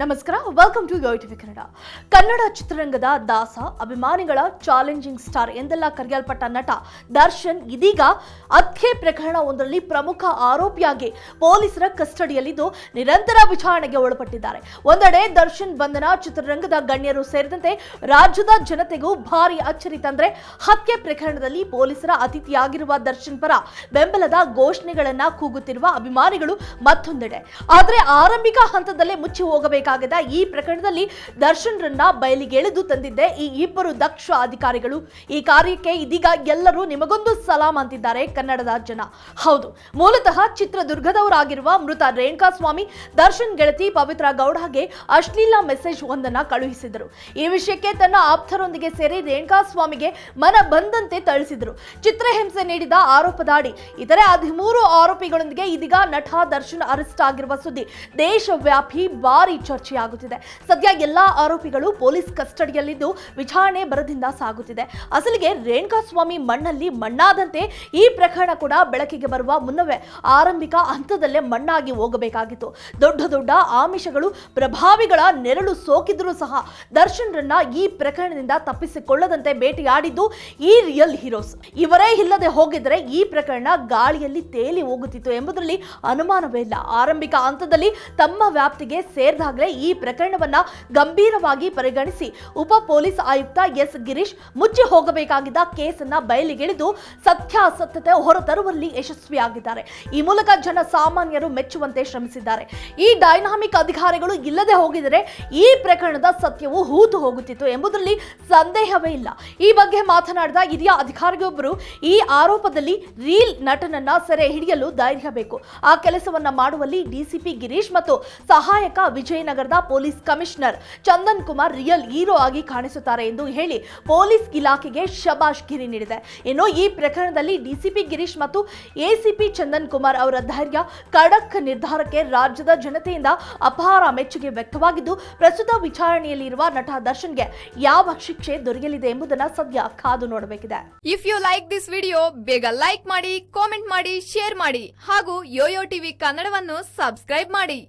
ನಮಸ್ಕಾರ welcome to TV Kannada Kannada ಚಿತ್ರರಂಗದ ದಾಸ, ಅಭಿಮಾನಿಗಳ ಚಾಲೆಂಜಿಂಗ್ ಸ್ಟಾರ್ ಎಂದೆಲ್ಲ ಕರೆಯಲ್ಪಟ್ಟ ನಟ ದರ್ಶನ್, ಇದೀಗ ಹತ್ಯೆ ಪ್ರಕರಣ ಒಂದರಲ್ಲಿ ಪ್ರಮುಖ ಆರೋಪಿಯಾಗಿ ಪೊಲೀಸರ ಕಸ್ಟಡಿಯಲ್ಲಿದ್ದು ನಿರಂತರ ವಿಚಾರಣೆಗೆ ಒಳಪಟ್ಟಿದ್ದಾರೆ. ಒಂದೆಡೆ ದರ್ಶನ್ ಬಂಧನ ಚಿತ್ರರಂಗದ ಗಣ್ಯರು ಸೇರಿದಂತೆ ರಾಜ್ಯದ ಜನತೆಗೂ ಭಾರಿ ಅಚ್ಚರಿ ತಂದ್ರೆ ಹತ್ಯೆ ಪ್ರಕರಣದಲ್ಲಿ ಪೊಲೀಸರ ಅತಿಥಿಯಾಗಿರುವ ದರ್ಶನ್ ಪರ ಬೆಂಬಲದ ಘೋಷಣೆಗಳನ್ನ ಕೂಗುತ್ತಿರುವ ಅಭಿಮಾನಿಗಳು ಮತ್ತೊಂದೆಡೆ. ಆದರೆ ಆರಂಭಿಕ ಹಂತದಲ್ಲೇ ಮುಚ್ಚಿ ಹೋಗಬೇಕಾಗದ ಈ ಪ್ರಕರಣದಲ್ಲಿ ದರ್ಶನ್ ರನ್ನ ಬಯಲಿಗೆಳೆದು ತಂದಿದ್ದೆ. ಈ ಇಬ್ಬರು ದಕ್ಷ ಅಧಿಕಾರಿಗಳು ಈ ಕಾರ್ಯಕ್ಕೆ ಇದೀಗ ಎಲ್ಲರೂ ನಿಮಗೊಂದು ಸಲಾಂ ಅಂತಿದ್ದಾರೆ ಕನ್ನಡದ ಜನ. ಹೌದು, ಮೂಲತಃ ಚಿತ್ರದುರ್ಗದವರಾಗಿರುವ ಮೃತ ರೇಣುಕಾ ಸ್ವಾಮಿ ದರ್ಶನ್ ಗೆಳತಿ ಪವಿತ್ರ ಗೌಡಗೆ ಅಶ್ಲೀಲ ಮೆಸೇಜ್ ಒಂದನ್ನ ಕಳುಹಿಸಿದರು. ಈ ವಿಷಯಕ್ಕೆ ತನ್ನ ಆಪ್ತರೊಂದಿಗೆ ಸೇರಿ ರೇಣುಕಾ ಸ್ವಾಮಿಗೆ ಮನ ಬಂದಂತೆ ಥಳಿಸಿದರು. ಚಿತ್ರಹಿಂಸೆ ನೀಡಿದ ಆರೋಪದಾಡಿ ಇತರೆ ಹದಿಮೂರು ಆರೋಪಿಗಳೊಂದಿಗೆ ಇದೀಗ ನಟ ದರ್ಶನ್ ಅರೆಸ್ಟ್ ಆಗಿರುವ ಸುದ್ದಿ. ದೇಶವ್ಯಾಪಿ ಭಾರಿ ಚರ್ಚೆಯಾಗುತ್ತಿದೆ ಸದ್ಯ ಎಲ್ಲಾ ಆರೋಪಿಗಳು ಪೊಲೀಸ್ ಕಸ್ಟಡಿಯಲ್ಲಿದ್ದು ವಿಚಾರಣೆ ಬರದಿಂದ ಸಾಗುತ್ತಿದೆ. ಅಸಲಿಗೆ ರೇಣುಕಾ ಸ್ವಾಮಿ ಮಣ್ಣಲ್ಲಿ ಮಣ್ಣಾದಂತೆ ಈ ಪ್ರಕರಣ ಕೂಡ ಬೆಳಕಿಗೆ ಬರುವ ಮುನ್ನವೇ ಆರಂಭಿಕ ಹಂತದಲ್ಲೇ ಮಣ್ಣಾಗಿ ಹೋಗಬೇಕಾಗಿತ್ತು. ದೊಡ್ಡ ದೊಡ್ಡ ಆಮಿಷಗಳು ಪ್ರಭಾವಿಗಳ ನೆರಳು ಸೋಕಿದ್ರೂ ಸಹ ದರ್ಶನ್ರನ್ನ ಈ ಪ್ರಕರಣದಿಂದ ತಪ್ಪಿಸಿಕೊಳ್ಳದಂತೆ ಭೇಟಿಯಾಡಿದ್ದು ಈ ರಿಯಲ್ ಹೀರೋಸ್ ಇವರೇ ಇಲ್ಲದೆ ಹೋಗಿದ್ರೆ ಈ ಪ್ರಕರಣ ಗಾಳಿಯಲ್ಲಿ ತೇಲಿ ಹೋಗುತ್ತಿತ್ತು ಎಂಬುದರಲ್ಲಿ ಅನುಮಾನವೇ ಇಲ್ಲ. ಆರಂಭಿಕ ಹಂತದಲ್ಲಿ ತಮ್ಮ ವ್ಯಾಪ್ತಿಗೆ ಸೇರಿದಾಗಲೇ ಈ ಪ್ರಕರಣವನ್ನ ಗಂಭೀರವಾಗಿ ಪರಿಗಣಿಸಿ ಉಪ ಪೊಲೀಸ್ ಆಯುಕ್ತ ಎಸ್. ಗಿರೀಶ್ ಮುಚ್ಚಿ ಹೋಗಬೇಕಾಗಿದ್ದ ಕೇಸನ್ನ ಬಯಲಿಗೆಳೆದು ಸತ್ಯಾಸತ್ಯತೆ ಹೊರತರುವಲ್ಲಿ ಯಶಸ್ವಿಯಾಗಿದ್ದಾರೆ. ಈ ಮೂಲಕ ಜನ ಸಾಮಾನ್ಯರು ಮೆಚ್ಚುವಂತೆ ಶ್ರಮಿಸಿದ್ದಾರೆ. ಈ ಡೈನಾಮಿಕ್ ಅಧಿಕಾರಿಗಳು ಇಲ್ಲದೆ ಹೋಗಿದರೆ ಈ ಪ್ರಕರಣದ ಸತ್ಯವು ಹೂತು ಹೋಗುತ್ತಿತ್ತು ಎಂಬುದರಲ್ಲಿ ಸಂದೇಹವೇ ಇಲ್ಲ. ಈ ಬಗ್ಗೆ ಮಾತನಾಡಿದ ಹಿರಿಯ ಅಧಿಕಾರಿಯೊಬ್ಬರು, ಈ ಆರೋಪದಲ್ಲಿ ರೀಲ್ ನಟನನ್ನ ಸೆರೆ ಹಿಡಿಯಲು ಧೈರ್ಯ ಬೇಕು ಆ ಕೆಲಸವನ್ನ ಮಾಡುವಲ್ಲಿ ಡಿಸಿಪಿ ಗಿರೀಶ್ ಮತ್ತು ಸಹಾಯಕ ವಿಜಯನಗರದ police commissioner Chandan Kumar real hero ಆಗಿ ಕಾಣಿಸುತ್ತಾರೆ ಎಂದು ಹೇಳಿ ಪೊಲೀಸ್ ಇಲಾಖೆಗೆ ಶಬಾಷ್ ಗಿರಿ ನೀಡಿದೆ. ಇನ್ನು ಈ ಪ್ರಕರಣದಲ್ಲಿ ಡಿಸಿಪಿ ಗಿರೀಶ್ ಮತ್ತು ಎಸಿಪಿ ಚಂದನ್ ಕುಮಾರ್ ಅವರ ಧೈರ್ಯ ಖಡಕ್ ನಿರ್ಧಾರಕ್ಕೆ ರಾಜ್ಯದ ಜನತೆಯಿಂದ ಅಪಾರ ಮೆಚ್ಚುಗೆ ವ್ಯಕ್ತವಾಗಿದ್ದು, ಪ್ರಸ್ತುತ ವಿಚಾರಣೆಯಲ್ಲಿರುವ ನಟ ದರ್ಶನ್ಗೆ ಯಾವ ಶಿಕ್ಷೆ ದೊರೆಯಲಿದೆ ಎಂಬುದನ್ನು ಸದ್ಯ ಕಾದು ನೋಡಬೇಕಿದೆ. If you like this video ಬೇಗ ಲೈಕ್ ಮಾಡಿ ಕಾಮೆಂಟ್ ಮಾಡಿ ಶೇರ್ ಮಾಡಿ ಹಾಗೂ ಯೋಯೋ ಟಿವಿ ಕನ್ನಡವನ್ನು ಸಬ್ಸ್ಕ್ರೈಬ್ ಮಾಡಿ.